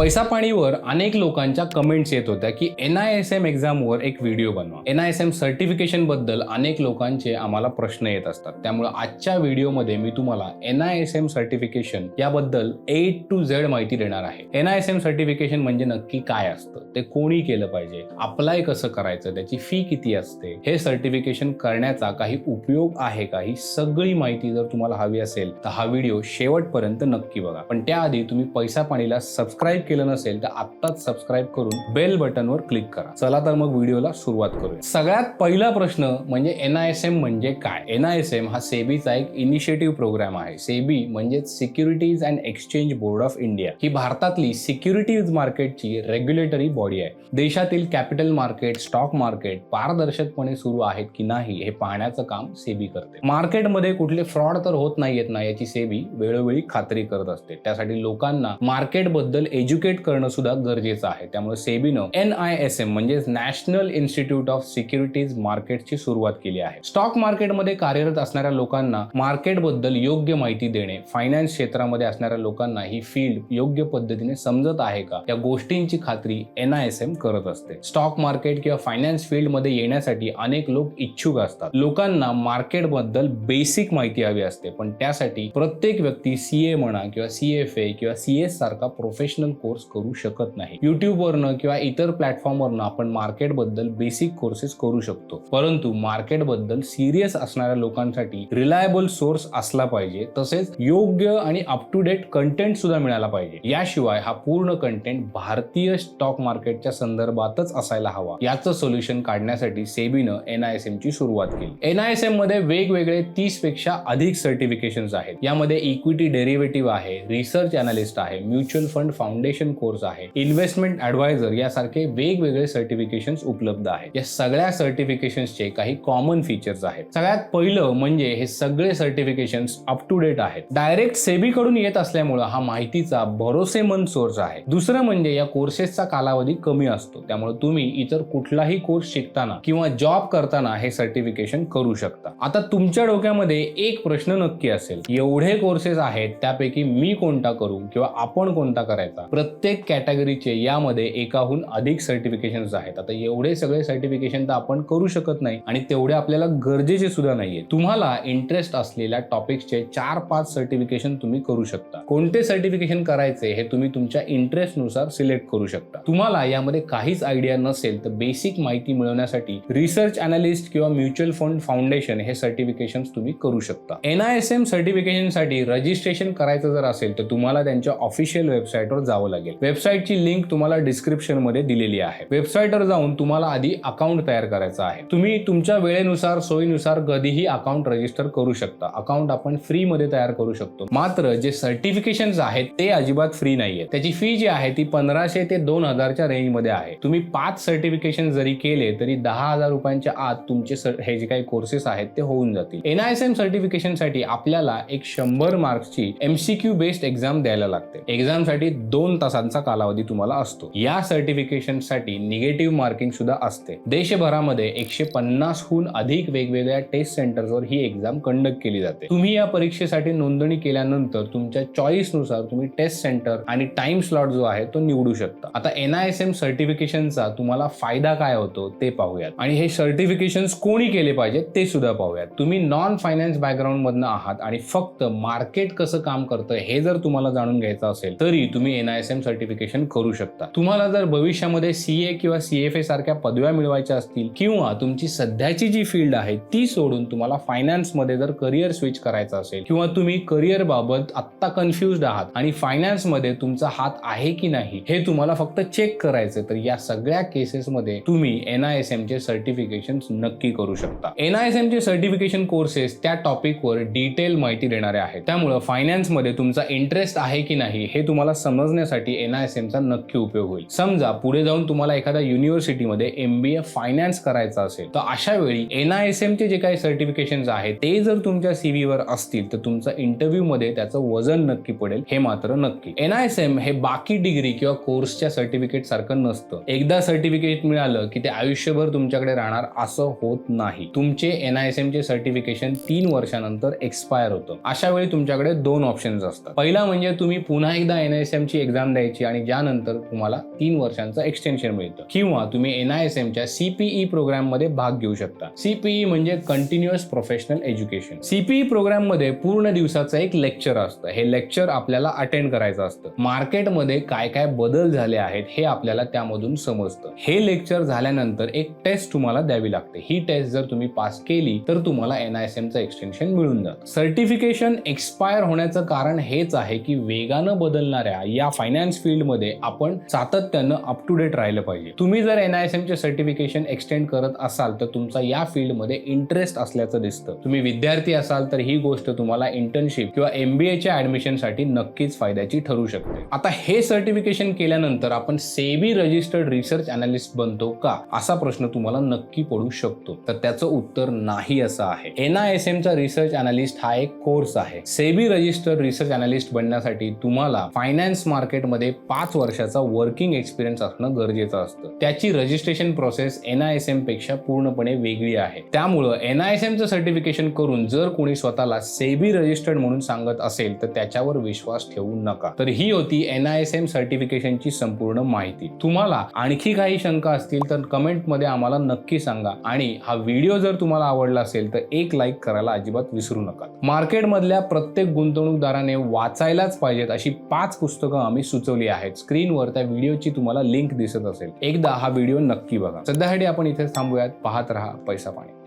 पैसा पाणीवर अनेक लोकांच्या कमेंट्स येत होत्या की एन आय एस एम एक्झामवर एक व्हिडिओ बनवा. एन आय एस एम सर्टिफिकेशनबद्दल अनेक लोकांचे आम्हाला प्रश्न येत असतात. त्यामुळे आजच्या व्हिडिओमध्ये मी तुम्हाला N I S M certification याबद्दल ए टू झेड माहिती देणार आहे. N I S M certification म्हणजे नक्की काय असतं? ते कोणी केलं पाहिजे? अप्लाय कसं करायचं? त्याची फी किती असते? हे सर्टिफिकेशन करण्याचा काही उपयोग आहे का? ही सगळी माहिती जर तुम्हाला हवी असेल तर हा व्हिडिओ शेवटपर्यंत नक्की बघा. पण त्याआधी तुम्ही पैसा पाणीला सबस्क्राईब केलं नसेल तर आत्ताच सबस्क्राईब करून बेल बटनवर क्लिक करा. चला तर मग व्हिडिओला सुरुवात करूया. सगळ्यात पहिला प्रश्न म्हणजे एनआयएसएम म्हणजे काय? एनआयएसएम हा सेबीचा एक इनिशिएटिव्ह प्रोग्राम आहे. सेबी म्हणजे securities and exchange board of India ही भारतातली सिक्युरिटीज मार्केटची रेग्युलेटरी बॉडी आहे. देशातील कॅपिटल मार्केट स्टॉक मार्केट पारदर्शकपणे सुरू आहेत की नाही हे पाहण्याचं काम सेबी करते. मार्केटमध्ये कुठले फ्रॉड तर होत नाहीयेत ना याची सेबी वेळोवेळी खात्री करत असते. त्यासाठी लोकांना मार्केटबद्दल एज्युकेट करणं सुद्धा गरजेचं आहे. त्यामुळे सेबीनं एन आय एस एम म्हणजेच नॅशनल इन्स्टिट्यूट ऑफ सिक्युरिटीज मार्केटची सुरुवात केली आहे. स्टॉक मार्केटमध्ये कार्यरत असणाऱ्या लोकांना मार्केटबद्दल योग्य माहिती देणे फायनान्स क्षेत्रामध्ये असणाऱ्या लोकांना ही फील्ड योग्य पद्धतीने समजत आहे का? या गोष्टींची खात्री एन आय एस एम करत असते. स्टॉक मार्केट किंवा फायनान्स फील्डमध्ये येण्यासाठी अनेक लोक इच्छुक असतात. लोकांना मार्केटबद्दल बेसिक माहिती हवी असते. पण त्यासाठी प्रत्येक व्यक्ती सी ए म्हणा किंवा सी एफ ए किंवा सी एस सारखा प्रोफेशनल कोर्स करू शकत नाही. युट्यूबवरनं किंवा इतर प्लॅटफॉर्मवरनं आपण मार्केटबद्दल बेसिक कोर्सेस करू शकतो. परंतु मार्केटबद्दल सिरियस असणाऱ्या लोकांसाठी रिलायबल सोर्स असला पाहिजे. तसेच योग्य आणि अप टू डेट कंटेंट सुद्धा मिळाला पाहिजे. याशिवाय हा पूर्ण कंटेंट भारतीय स्टॉक मार्केटच्या संदर्भातच असायला हवा. याचं सोल्युशन काढण्यासाठी सेबीनं एनआयएसएम ची सुरुवात केली. एनआयएसएममध्ये वेगवेगळे तीसपेक्षा अधिक सर्टिफिकेशन आहेत. यामध्ये इक्विटी डेरिव्हेटिव्ह आहे रिसर्च अनालिस्ट आहे म्युच्युअल फंड फाउंडेशन कोर्स आहे. इन्व्हेस्टमेंट ऍडवायझर यासारखे वेगवेगळे सर्टिफिकेशन उपलब्ध आहेत. या सगळ्या सर्टिफिकेशनचे काही कॉमन फीचर्स आहेत. सगळ्यात पहिलं म्हणजे हे सगळे सर्टिफिकेशन अप टू डेट आहेत. डायरेक्ट सेबी कडून येत असल्यामुळे हा माहितीचा भरोसेमंद सोर्स आहे. दुसरं म्हणजे या कोर्सेसचा कालावधी कमी असतो. त्यामुळे तुम्ही इतर कुठलाही कोर्स शिकताना किंवा जॉब करताना हे सर्टिफिकेशन करू शकता. आता तुमच्या डोक्यामध्ये एक प्रश्न नक्की असेल. एवढे कोर्सेस आहेत त्यापैकी मी कोणता करू किंवा आपण कोणता करायचा? प्रत्येक कॅटेगरीचे यामध्ये एकाहून अधिक सर्टिफिकेशन आहेत. आता एवढे सगळे सर्टिफिकेशन तर आपण करू शकत नाही आणि तेवढे आपल्याला गरजेचे सुद्धा नाहीये तुम्हाला इंटरेस्ट असलेल्या टॉपिक्सचे चार पाच सर्टिफिकेशन तुम्ही करू शकता. कोणते सर्टिफिकेशन करायचे हे तुम्ही तुमच्या इंटरेस्टनुसार सिलेक्ट करू शकता. तुम्हाला यामध्ये काहीच आयडिया नसेल तर बेसिक माहिती मिळवण्यासाठी रिसर्च अनालिस्ट किंवा म्युच्युअल फंड फाउंडेशन हे सर्टिफिकेशन तुम्ही करू शकता. एन आय एस एम सर्टिफिकेशनसाठी रजिस्ट्रेशन करायचं जर असेल तर तुम्हाला त्यांच्या ऑफिशियल वेबसाईटवर जावं लागेल. वेबसाईटची लिंक तुम्हाला डिस्क्रिप्शनमध्ये दिलेली आहे. वेबसाईटवर जाऊन तुम्हाला आधी अकाउंट तयार करायचं आहे. तुम्ही तुमच्या वेळेनुसार सोयीनुसार कधीही अकाउंट रजिस्टर करू शकता. अकाउंट आपण फ्री मध्ये तयार करू शकतो. मात्र जे सर्टिफिकेशन आहेत ते अजिबात फ्री नाहीये त्याची फी जी आहे ती पंधराशे ते दोन हजारच्या रेंजमध्ये आहे. तुम्ही पाच सर्टिफिकेशन जरी केले तरी दहा हजार रुपयांच्या आत तुमचे हे जे काही कोर्सेस आहेत ते होऊन जातील. एन आय एम सर्टिफिकेशनसाठी आपल्याला एक शंभर मार्क्सची एमसीक्यू बेस्ड एक्झाम द्यायला लागते. एक्झामसाठी दोन दोन तासांचा कालावधी तुम्हाला असतो. या सर्टिफिकेशनसाठी निगेटिव्ह मार्किंग सुद्धा असते. देशभरामध्ये एकशे पन्नासहून अधिक वेगवेगळ्या टेस्ट सेंटरवर ही एक्झाम कंडक्ट केली जाते. तुम्ही या परीक्षेसाठी नोंदणी केल्यानंतर तुमच्या चॉईसनुसार तुम्ही टेस्ट सेंटर आणि टाइम स्लॉट जो आहे तो निवडू शकता. आता एन आय एस एम सर्टिफिकेशनचा तुम्हाला फायदा काय होतो ते पाहूयात. आणि हे सर्टिफिकेशन कोणी केले पाहिजे ते सुद्धा पाहूयात. तुम्ही नॉन फायनान्स बॅकग्राऊंड मधनं आहात आणि फक्त मार्केट कसं काम करतं हे जर तुम्हाला जाणून घ्यायचं असेल तरी तुम्ही N I S M certification करू शकता. तुम्हाला जर भविष्यामध्ये सीए किंवा सीएफए सारख्या पदव्या मिळवायच्या असतील किंवा तुमची सध्याची जी फील्ड आहे ती सोडून तुम्हाला फायनान्समध्ये जर करिअर स्विच करायचं असेल किंवा तुम्ही करिअर बाबत आत्ता कन्फ्युज आहात आणि फायनान्समध्ये तुमचा हात आहे की नाही हे तुम्हाला फक्त चेक करायचं तर या सगळ्या केसेसमध्ये तुम्ही एनआयएसएम चे सर्टिफिकेशन नक्की करू शकता. एनआयएसएम चे सर्टिफिकेशन कोर्सेस त्या टॉपिकवर डिटेल माहिती देणारे आहेत. त्यामुळं फायनान्समध्ये तुमचा इंटरेस्ट आहे की नाही हे तुम्हाला समजण्यासाठी एन आय एस एमचा नक्की उपयोग होईल. समजा पुढे जाऊन तुम्हाला एखाद्या युनिव्हर्सिटीमध्ये एमबीए फायनान्स करायचा असेल तर अशा वेळी एन आय एस एमचे जे काही सर्टिफिकेशन आहेत ते जर तुमच्या सीव्हीवर असतील तर तुमचा इंटरव्ह्यू मध्ये त्याचं वजन नक्की पडेल हे मात्र नक्की. एन आय एस एम हे बाकी डिग्री किंवा कोर्सच्या सर्टिफिकेट सारखं नसतं. एकदा सर्टिफिकेट मिळालं की ते आयुष्यभर तुमच्याकडे राहणार असं होत नाही. तुमचे एन आय एस एम चे सर्टिफिकेशन तीन वर्षानंतर एक्सपायर होतं. अशा वेळी तुमच्याकडे दोन ऑप्शन्स असतात. पहिला म्हणजे तुम्ही पुन्हा एकदा एन आय एस एम ची एक्झाम एक्झाम द्यायची आणि ज्यानंतर तुम्हाला तीन वर्षांचं एक्सटेन्शन मिळतं. किंवा तुम्ही एन आय एस एमच्या सीपीई प्रोग्राममध्ये भाग घेऊ शकता. सीपीई म्हणजे कंटिन्युअस प्रोफेशनल एज्युकेशन सीपीई प्रोग्राममध्ये पूर्ण दिवसाचं एक लेक्चर असतं. हे लेक्चर आपल्याला अटेंड करायचं असतं. मार्केटमध्ये काय काय बदल झाले आहेत हे आपल्याला त्यामधून समजतं. हे लेक्चर झाल्यानंतर एक टेस्ट तुम्हाला द्यावी लागते. ही टेस्ट जर तुम्ही पास केली तर तुम्हाला एन आय एस एमचं एक्सटेन्शन मिळून जातं. सर्टिफिकेशन एक्सपायर होण्याचं कारण हेच आहे की वेगानं बदलणाऱ्या या फायनान्स फील्डमध्ये आपण सातत्यानं अप टू डेट राहिलं पाहिजे. तुम्ही जर एन आय एस एमचे सर्टिफिकेशन एक्सटेंड करत असाल तर तुमचा या फील्डमध्ये इंटरेस्ट असल्याचं दिसतं. तुम्ही विद्यार्थी असाल तर ही गोष्ट तुम्हाला इंटर्नशिप किंवा एमबीएच्या ऍडमिशनसाठी नक्कीच फायद्याची ठरू शकते. आता हे सर्टिफिकेशन केल्यानंतर आपण सेबी रजिस्टर्ड रिसर्च अनालिस्ट बनतो का असा प्रश्न तुम्हाला नक्की पडू शकतो. तर त्याचं उत्तर नाही असं आहे. एन आय एस एमचा रिसर्च अनालिस्ट हा एक कोर्स आहे. सेबी रजिस्टर्ड रिसर्च अनालिस्ट बनण्यासाठी तुम्हाला फायनान्स मार्केट मार्केटमध्ये पाच वर्षाचा वर्किंग एक्सपिरियन्स असणं गरजेचं असतं. त्याची registration process N I S एमपेक्षा पूर्णपणे वेगळी आहे. त्यामुळं एन आय एस एमचं सर्टिफिकेशन करून जर कोणी स्वतःला सेबी रजिस्टर्ड म्हणून सांगत असेल तर त्याच्यावर विश्वास ठेवू नका. तर ही होती एन आय एस एम सर्टिफिकेशनची संपूर्ण माहिती. तुम्हाला आणखी काही शंका असतील तर कमेंटमध्ये आम्हाला नक्की सांगा. आणि हा व्हिडिओ जर तुम्हाला आवडला असेल तर एक लाईक करायला अजिबात विसरू नका. मार्केटमधल्या प्रत्येक गुंतवणूकदाराने वाचायलाच पाहिजेत अशी पाच पुस्तकं आम्ही सुचवली आहेत. स्क्रीनवर त्या व्हिडिओची तुम्हाला लिंक दिसत असेल. एकदा हा व्हिडिओ नक्की बघा. सध्यासाठी आपण इथे थांबूयात. पाहत राहा पैसा पाणी.